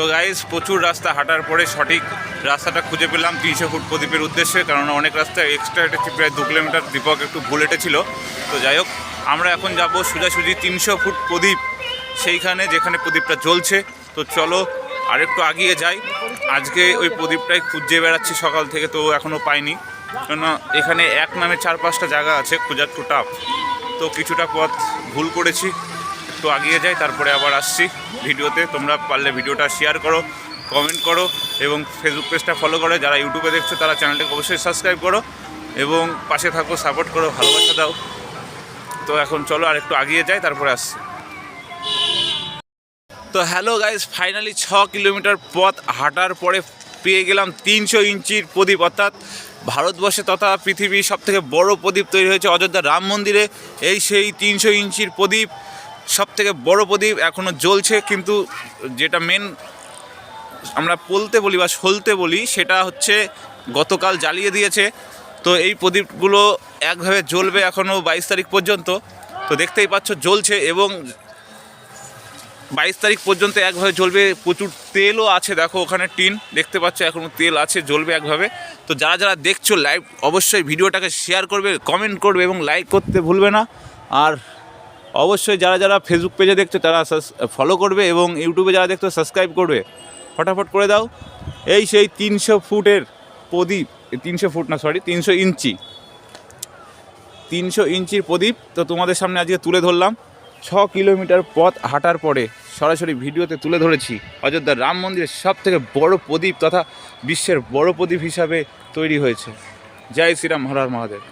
তো গাইজ প্রচুর রাস্তা হাঁটার পরে সঠিক রাস্তাটা খুঁজে পেলাম তিনশো ফুট প্রদীপের উদ্দেশ্যে, কারণ অনেক রাস্তা এক্সট্রা হেঁটেছি, প্রায় দু কিলোমিটার দীপক একটু ভুল হেঁটেছিল। তো যাই হোক, আমরা এখন যাব সোজাসুজি তিনশো ফুট প্রদীপ সেইখানে যেখানে প্রদীপটা জ্বলছে। তো চলো আরেকটু আগিয়ে যাই। আজকে ওই প্রদীপটাই খুঁজে বেড়াচ্ছি সকাল থেকে, তো এখনও পাইনি। কেন এখানে এক নামে চার পাঁচটা জায়গা আছে, খোঁজার একটু টাফ তো কিছুটা পথ ভুল করেছি। একটু আগিয়ে যাই, তারপরে আবার আসছি ভিডিওতে। তোমরা পারলে ভিডিওটা শেয়ার করো কমেন্ট করো এবং ফেসবুক পেজটা ফলো করো। যারা ইউটিউবে দেখছ, তারা চ্যানেলটাকে অবশ্যই সাবস্ক্রাইব করো এবং পাশে থাকো সাপোর্ট করো, ভালোবাসা দাও। তো এখন চলো আর একটু আগিয়ে যাই, তারপরে আসছি। তো হ্যালো গাইজ ফাইনালি ছ কিলোমিটার পথ হাঁটার পরে পেয়ে গেলাম তিনশো ইঞ্চির প্রদীপ। অর্থাৎ ভারতবর্ষে তথা পৃথিবীর সব থেকে বড় প্রদীপ তৈরি হয়েছে অযোধ্যা রাম মন্দিরে। এই সেই তিনশো ইঞ্চির প্রদীপ। সব থেকে বড় প্রদীপ এখনও জ্বলছে, কিন্তু যেটা মেন আমরা পলতে বলি বা সলতে বলি, সেটা হচ্ছে গতকাল জ্বালিয়ে দিয়েছে। তো এই প্রদীপগুলো একভাবে জ্বলবে এখনও বাইশ তারিখ পর্যন্ত। তো দেখতেই পাচ্ছ জ্বলছে এবং বাইশ তারিখ পর্যন্ত একভাবে জ্বলবে। প্রচুর তেলও আছে, দেখো ওখানে টিন, দেখতে পাচ্ছ এখনও তেল আছে, জ্বলবে একভাবে। তো যারা যারা দেখছ লাইভ অবশ্যই ভিডিওটাকে শেয়ার করবে কমেন্ট করবে এবং লাইক করতে ভুলবে না। আর অবশ্যই যারা যারা ফেসবুক পেজে দেখছ, তারা ফলো করবে এবং ইউটিউবে যারা দেখছ সাবস্ক্রাইব করবে। ফটাফট করে দাও। এই সেই তিনশো ফুটের প্রদীপ তিনশো ফুট না সরি তিনশো ইঞ্চি। তিনশো ইঞ্চির প্রদীপ তো তোমাদের সামনে আজকে তুলে ধরলাম। ছ কিলোমিটার পথ হাঁটার পরে সরাসরি ভিডিওতে তুলে ধরেছি অযোধ্যার রাম মন্দিরের সব থেকে বড় প্রদীপ তথা বিশ্বের বড় প্রদীপ হিসাবে তৈরি হয়েছে। জয় শ্রীরাম হর হর মহাদেব।